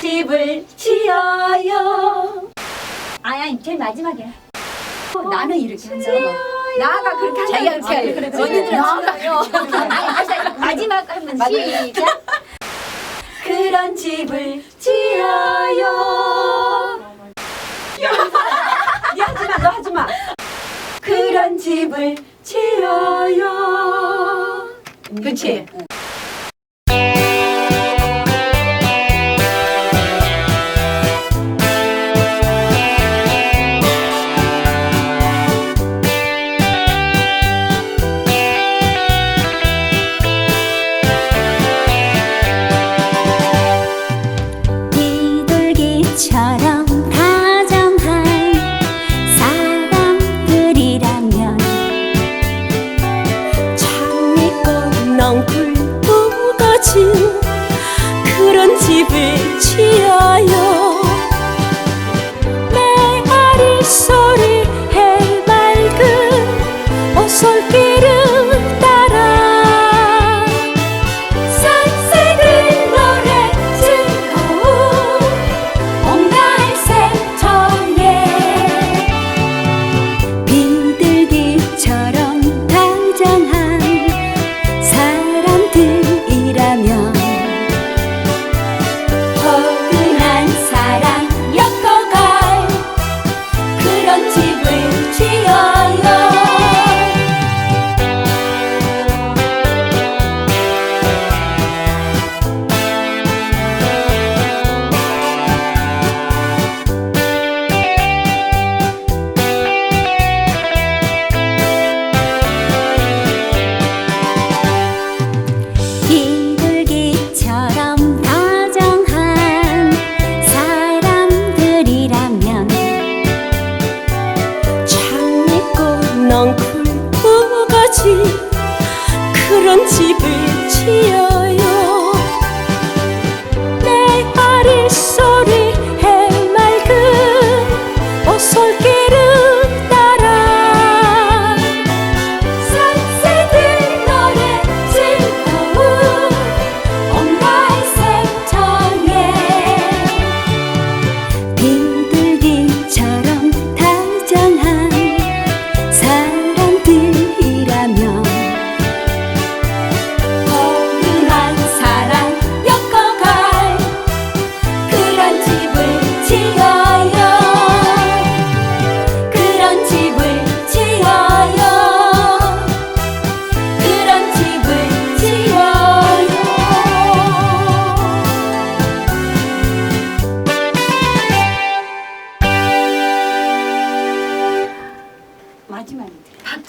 집을 지어요. 아야, 제일 마지막이야. 나는 이렇게 한다고. 나가 그렇게 한다고. 자기가 그렇게 그래. 언니들은 나가. 아니, 다시 마지막 한번 시작. 그런 집을 지어요. 야 하지마 너 하지마 그런 집을 지어요. 그렇지. 집을 지어요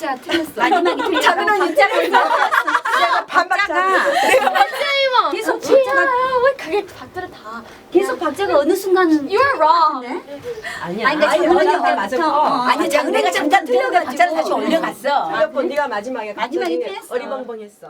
박자 틀렸어. 마지막이 틀려. 작은 언니 내가 반박자 계속 박자가 왜 그게 박자를 다 계속 박자가 어느 순간은 You're wrong. 아니야. 아니, 근데 아니 작은 언니가 언니가 맞아. 어, 어. 아니 애가 잠깐 틀려가 박자를 다시 올려갔어. 틀렸고 네가 마지막에 마지막에 갑자기 틀렸어. 어리벙벙했어